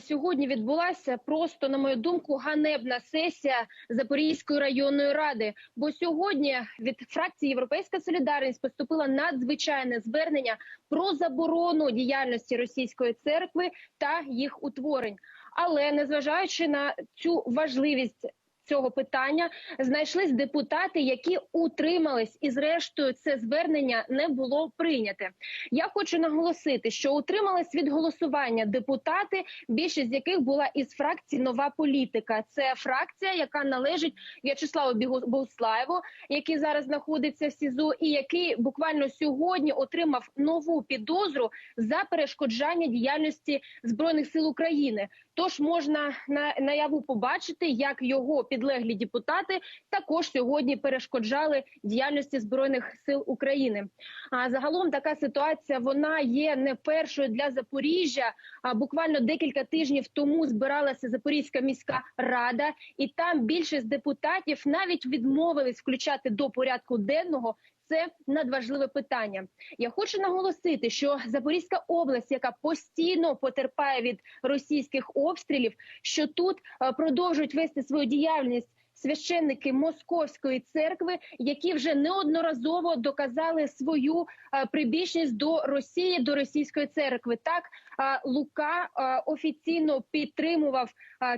Сьогодні відбулася просто, на мою думку, ганебна сесія Запорізької районної ради. Бо сьогодні від фракції Європейська Солідарність поступило надзвичайне звернення про заборону діяльності російської церкви та їх утворень. Але незважаючи на цю важливість цього питання, знайшлись депутати, які утримались, і зрештою це звернення не було прийняте. Я хочу наголосити, що утримались від голосування депутати, більшість з яких була із фракції Нова політика. Це фракція, яка належить В'ячеславу Богуслаєву, який зараз знаходиться в СІЗО, і який буквально сьогодні отримав нову підозру за перешкоджання діяльності збройних сил України. Тож можна на наяву побачити, як його підлеглі депутати також сьогодні перешкоджали діяльності збройних сил України. А загалом така ситуація вона є не першою для Запоріжжя. А буквально декілька тижнів тому збиралася Запорізька міська рада, і там більшість депутатів навіть відмовились включати до порядку денного. Це надважливе питання. Я хочу наголосити, що Запорізька область, яка постійно потерпає від російських обстрілів, що тут е, продовжують вести свою діяльність. Священники Московської церкви, які вже неодноразово доказали свою е, прибічність до Росії, до російської церкви. Так е, Лука е, офіційно підтримував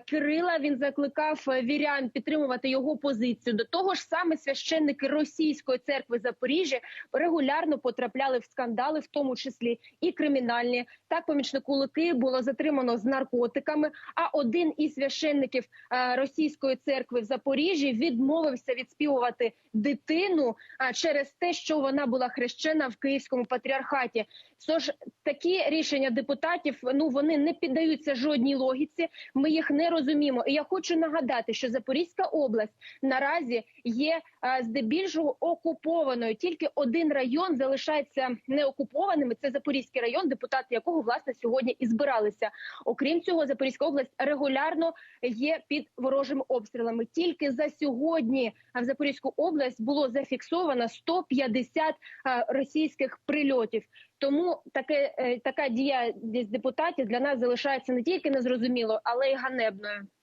Кирила. Він закликав вірян підтримувати його позицію. До того ж, саме священники російської церкви Запоріжжя регулярно потрапляли в скандали, в тому числі і кримінальні. Так, помічнику Луки було затримано з наркотиками. А один із священників російської церкви в Запоріжжі відмовився відспівувати дитину через те, що вона була хрещена в Київському патріархаті. Тож такі рішення депутатів ну вони не піддаються жодній логіці. Ми їх не розуміємо. І я хочу нагадати, що Запорізька область наразі є здебільшого окупованою. Тільки один район залишається неокупованим. Це Запорізький район, депутати якого власне сьогодні і збиралися. Окрім цього, Запорізька область регулярно є під ворожими обстрілами. Тільки за сьогодні в Запорізьку область було зафіксовано 150 а, російських прильотів. Тому таке е, така дія депутатів для нас залишається не тільки незрозуміло, але й ганебною.